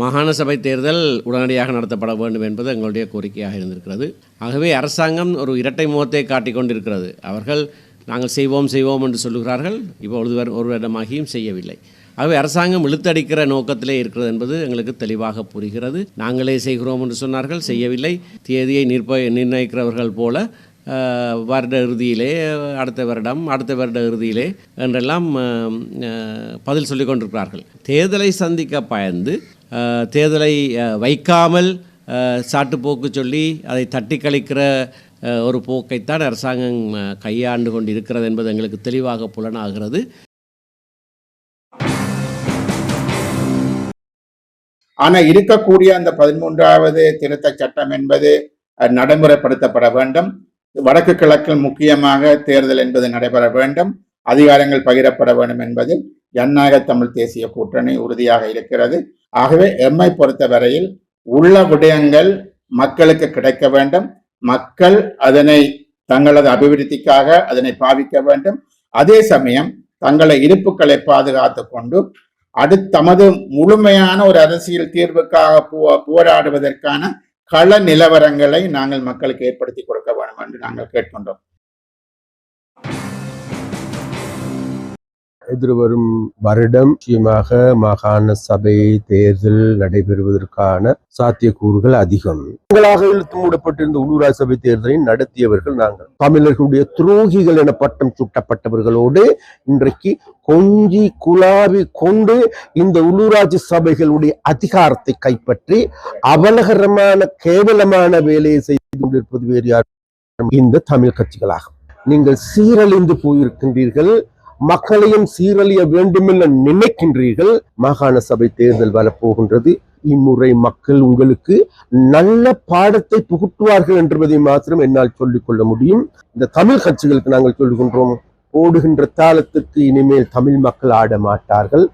மாகாண சபை தேர்தல் உடனடியாக நடத்தப்பட வேண்டும் என்பது எங்களுடைய கோரிக்கையாக இருந்திருக்கிறது. ஆகவே அரசாங்கம் ஒரு இரட்டை முகத்தை காட்டிக் கொண்டிருக்கிறது. அவர்கள் நாங்கள் செய்வோம் செய்வோம் என்று சொல்லுகிறார்கள். இப்பொழுது வரை ஒரு வருடமாகியும் செய்யவில்லை. ஆகவே அரசாங்கம் இழுத்தடிக்கிற நோக்கத்திலே இருக்கிறது என்பது எங்களுக்கு தெளிவாக புரிகிறது. நாங்களே செய்கிறோம் என்று சொன்னார்கள். செய்யவில்லை. தேதியை நிர்ப நிர்ணயிக்கிறவர்கள் போல வருட இறுதியிலே அடுத்த வருடம் அடுத்த வருட இறுதியிலே என்றெல்லாம் பதில் சொல்லிக் கொண்டிருக்கிறார்கள். தேர்தலை சந்திக்க பயந்து தேர்தலை வைக்காமல் சாட்டுப்போக்கு சொல்லி அதை தட்டி கழிக்கிற ஒரு போக்கைத்தான் அரசாங்கம் கையாண்டு கொண்டு இருக்கிறது என்பது எங்களுக்கு தெளிவாக புலனாகிறது. ஆனா இருக்கக்கூடிய அந்த பதிமூன்றாவது திருத்த சட்டம் என்பது நடைமுறைப்படுத்தப்பட வேண்டும். வடக்கு கிழக்கில் முக்கியமாக தேர்தல் என்பது நடைபெற வேண்டும். அதிகாரங்கள் பகிரப்பட வேண்டும் என்பதில் ஜனநாயக தமிழ் தேசிய கூட்டணி உறுதியாக இருக்கிறது. ஆகவே எம்மை பொறுத்தவரையில் உள்ள விடயங்கள் மக்களுக்கு கிடைக்க வேண்டும். மக்கள் அதனை தங்களது அபிவிருத்திக்காக அதனை பாவிக்க வேண்டும். அதே சமயம் தங்களை இருப்புக்களை பாதுகாத்து கொண்டு அடுத்த தமது முழுமையான ஒரு அரசியல் தீர்வுக்காக போ- போராடுவதற்கான கள நிலவரங்களை நாங்கள் மக்களுக்கு ஏற்படுத்தி கொடுக்க வேண்டும் என்று நாங்கள் கேட்கின்றோம். எதிர்வரும் வருடம் நிச்சயமாக மாகாண சபை தேர்தல் நடைபெறுவதற்கான சாத்தியக்கூறுகள் அதிகம். உங்களாக இழுத்து மூடப்பட்டிருந்த உள்ளூராட்சி சபை தேர்தலை நடத்தியவர்கள் நாங்கள். தமிழர்களுடைய துரோகிகள் என பட்டம் சுட்டப்பட்டவர்களோடு இன்றைக்கு கொஞ்சி குலாவி கொண்டு இந்த உள்ளூராட்சி சபைகளுடைய அதிகாரத்தை கைப்பற்றி அவலகரமான கேவலமான வேலையை செய்து கொண்டிருப்பது வேறு யார் இந்த தமிழ் கட்சிகளாகும். நீங்கள் சீரழிந்து போயிருக்கின்றீர்கள். மக்களையும் சீரழிய வேண்டுமென நினைக்கின்றீர்கள்? மாகாண சபை தேர்தல் வரப்போகின்றது. இம்முறை மக்கள் உங்களுக்கு நல்ல பாடத்தை புகுட்டுவார்கள் என்பதை மாத்திரம் என்னால் சொல்லிக் கொள்ள முடியும். இந்த தமிழ் கட்சிகளுக்கு நாங்கள் சொல்லுகின்றோம் ஓடுகின்ற தாளத்துக்கு இனிமேல் தமிழ் மக்கள் ஆட மாட்டார்கள்